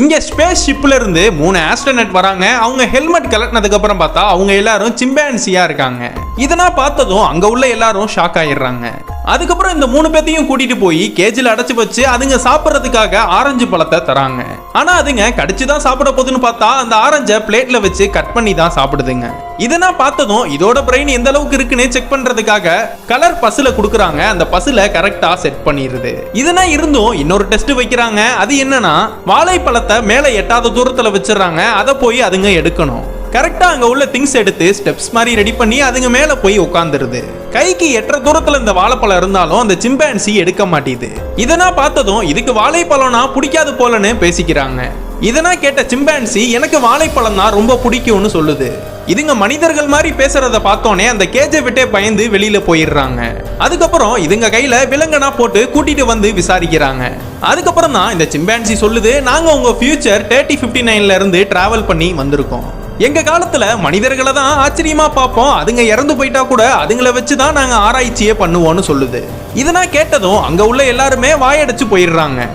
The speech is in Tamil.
இங்கே ஸ்பேஸ் ஷிப்ல இருந்து மூணு ஆஸ்ட்ரோனட் வராங்க. அவங்க ஹெல்மெட் கலட்டினதுக்கு அப்புறம் பார்த்தா அவங்க எல்லாரும் சிம்பான்சியாக இருக்காங்க. இதெல்லாம் பார்த்ததும் அங்க உள்ள எல்லாரும் ஷாக் ஆயிடுறாங்க. அதுக்கப்புறம் இந்த மூணு பேர்த்தையும் கூட்டிட்டு போய் கேஜில் அடைச்சி வச்சு அதுங்க சாப்பிட்றதுக்காக ஆரஞ்சு பழத்தை தராங்க. ஆனா அதுங்க கடிச்சு தான் சாப்பிட போகுதுன்னு பார்த்தா அந்த ஆரஞ்சை பிளேட்ல வச்சு கட் பண்ணி தான் சாப்பிடுதுங்க இதெல்லாம் பார்த்ததும் இதோட பிரெயின் எந்த அளவுக்கு இருக்குன்னு செக் பண்றதுக்காக கலர் பசுல கொடுக்குறாங்க. அந்த பசுல கரெக்டா செட் பண்ணிடுது இதனா இருந்தும் இன்னொரு டெஸ்ட் வைக்கிறாங்க. அது என்னன்னா வாழைப்பழத்தை மேலே எட்டாத தூரத்துல வச்சிடுறாங்க. அதை போய் அதுங்க எடுக்கணும். கரெக்டா அங்க உள்ள திங்ஸ் எடுத்து ஸ்டெப்ஸ் மாதிரி ரெடி பண்ணி அதுங்க மேல போய் உட்காந்துருது கைக்கு எட்டரை தூரத்துல இந்த வாழைப்பழம் இருந்தாலும் அந்த சிம்பான்சி எடுக்க மாட்டேது. இதனா பார்த்ததும் இதுக்கு வாழைப்பழம்னா பிடிக்காது போலன்னு பேசிக்கிறாங்க. இதனா கேட்ட சிம்பான்சி எனக்கு வாழைப்பழம் தான் ரொம்ப பிடிக்கும்னு சொல்லுது. இதுங்க மனிதர்கள் மாதிரி பேசுறத பார்த்தோன்னே அந்த கேஜை விட்டே பயந்து வெளியில போயிடுறாங்க. அதுக்கப்புறம் இதுங்க கையில விலங்கனா போட்டு கூட்டிட்டு வந்து விசாரிக்கிறாங்க. அதுக்கப்புறம் தான் இந்த சிம்பான்சி சொல்லுது நாங்க உங்க ஃபியூச்சர் தேர்ட்டி ஃபிஃப்டி நைன்ல இருந்து டிராவல் பண்ணி வந்திருக்கோம். எங்க காலத்துல மனிதர்களை தான் ஆச்சரியமா பார்ப்போம். அதுங்க இறந்து போயிட்டா கூட அதுங்கள வச்சு தான் நாங்க ஆராய்ச்சியே பண்ணுவோம்னு சொல்லுது. இதனா கேட்டதும் அங்க உள்ள எல்லாருமே வாயடைச்சு போயிடுறாங்க.